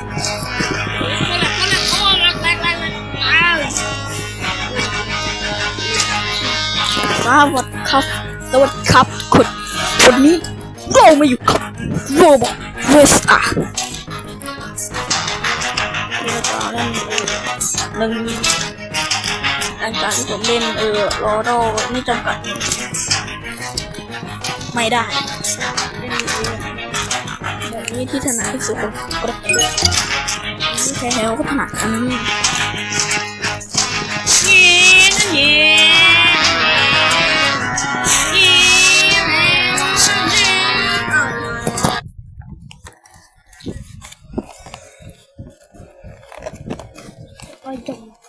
สวัสดีครับสวัสดีครับคนวันนี้เรามาอยู่กับโรบอทเวสตาเราเล่นเออหนึ่งหลังจากที่ผมเล่นเออรอรอไม่จำกัด ไม่ได้แบบนี้ที่ถนัดที่สุดของกระตุกที่แท้ๆก็ถนัด อันนี้ I don't. อื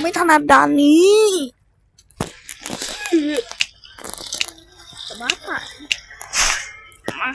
ไม่ถนัดด่านนี้สมาร์ทผ่านมา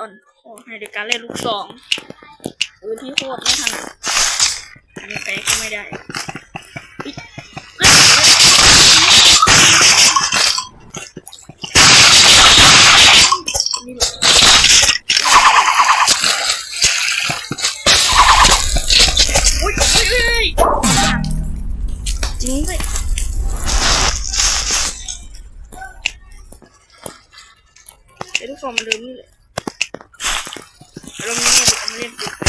ออนขอให้ในการเล่นลูกสองปืนที่โคตรไม่ถนัดอันนี้ไปก็ไม่ได้นี่แหลยอุ้ยอุ้ยวยไอ้ทุกฟอร์มมันเดิมนี่แหละ เราไม่ได้เอามาเล่นปุ๊บ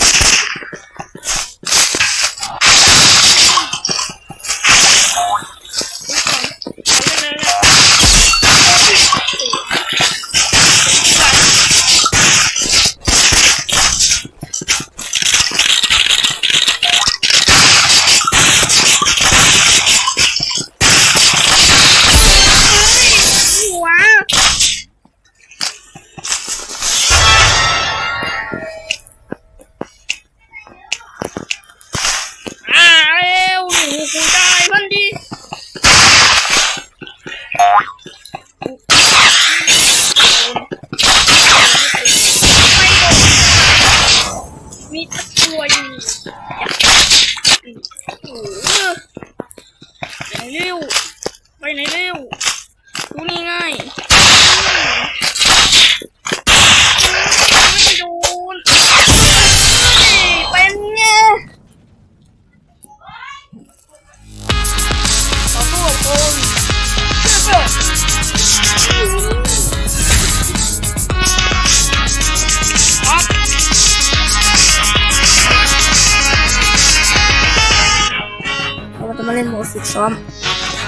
ซ้อม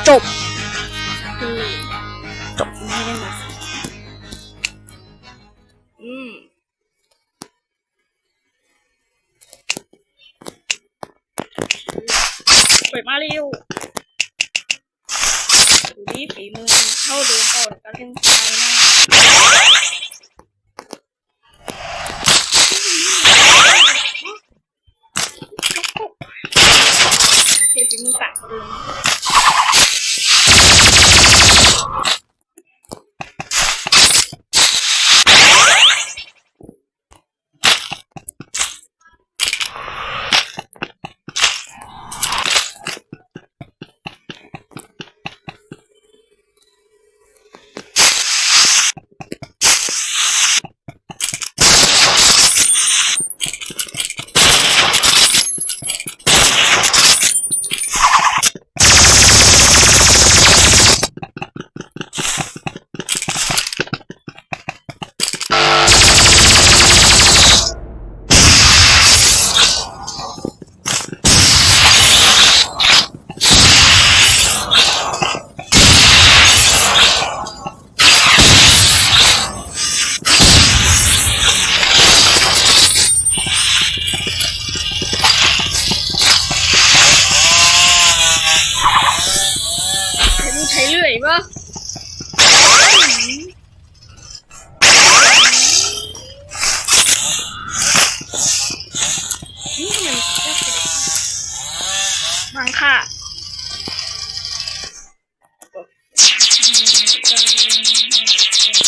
จบจบไม่ได้มาอืมเปิดมาเร็วดูดิฝีมือเท่าเดิมเปล่าในการเล่นไฟ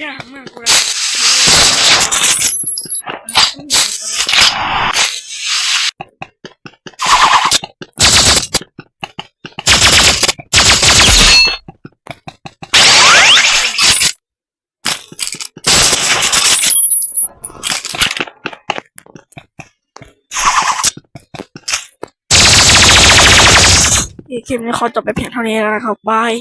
ยากมากเลยคลิปนี้ขอจบไปเพียงเท่านี้แล้วนะครับบาย